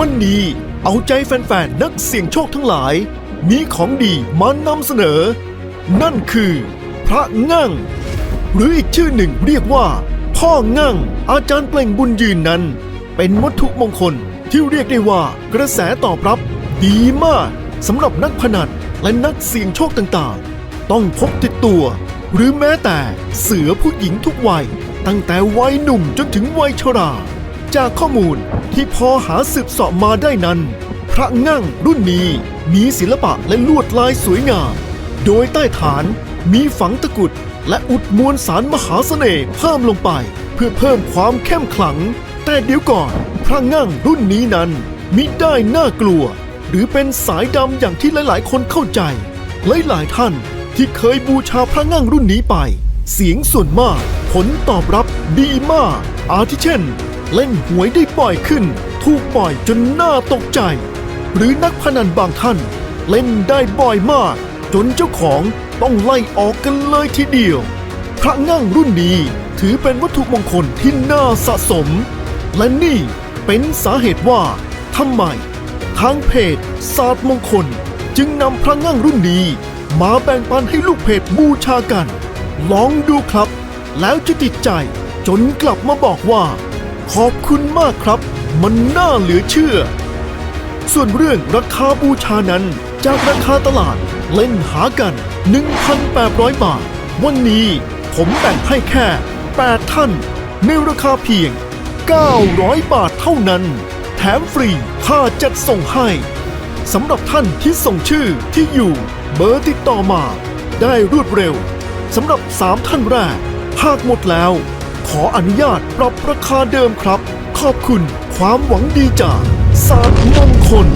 วันนี้เอาใจแฟนๆนักเสี่ยงโชคทั้งหลาย มีของดีมานำเสนอ นั่นคือ พระงั่ง หรืออีกชื่อหนึ่งเรียกว่า พ่องั่ง อาจารย์เปล่งบุญยืนนั้น เป็นวัตถุมงคลที่เรียกได้ว่ากระแสตอบรับ ดีมากสำหรับนักพนันและนักเสี่ยงโชคต่างๆ ต้องพกติดตัว หรือแม้แต่เสือผู้หญิงทุกวัย ตั้งแต่วัยหนุ่มจนถึงวัยชรา จากข้อมูล ที่พอหาสืบสอบมาได้นั้น พระงั่งรุ่นนี้มีศิลปะและลวดลายสวยงาม โดยใต้ฐานมีฝังตะกุดและอุดมวลสารมหาเสน่ห์เพิ่มลงไป เพื่อเพิ่มความเข้มขลัง แต่เดี๋ยวก่อน พระงั่งรุ่นนี้นั้นมิได้น่ากลัว หรือเป็นสายดำอย่างที่หลาย ๆ คนเข้าใจ หลายๆท่านที่เคยบูชาพระงั่งรุ่นนี้ไป เสียงส่วนมาก ผลตอบรับดีมาก อาทิเช่น เล่นหวยได้บ่อยขึ้น ถูกบ่อยจนน่าตกใจ หรือนักพนันบางท่าน เล่นได้บ่อยมาก จนเจ้าของต้องไล่ออกกันเลยทีเดียว พระงั่งรุ่นนี้ถือเป็นวัตถุมงคลที่น่าสะสม และนี่เป็นสาเหตุว่าทำไมทางเพจศาสตร์มงคล จึงนำพระงั่งรุ่นนี้ มาแบ่งปันให้ลูกเพจบูชากัน ลองดูครับ แล้วจะติดใจจนกลับมาบอกว่า ขอบคุณมากครับ มันน่าเหลือเชื่อ ส่วนเรื่องราคาบูชานั้น จากราคาตลาดเล่นหากัน 1,800 บาท วันนี้ผมแบ่งให้แค่ 8 ท่าน ในราคาเพียง 900 บาทเท่านั้น แถมฟรีค่าจัดส่งให้สำหรับท่านที่ส่งชื่อที่อยู่เบอร์ติดต่อมา ได้รวดเร็วสำหรับ 3 ท่านแรกหากหมดแล้ว ขออนุญาตปรับราคาเดิมครับ ขอบคุณความหวังดีจากสารมงคล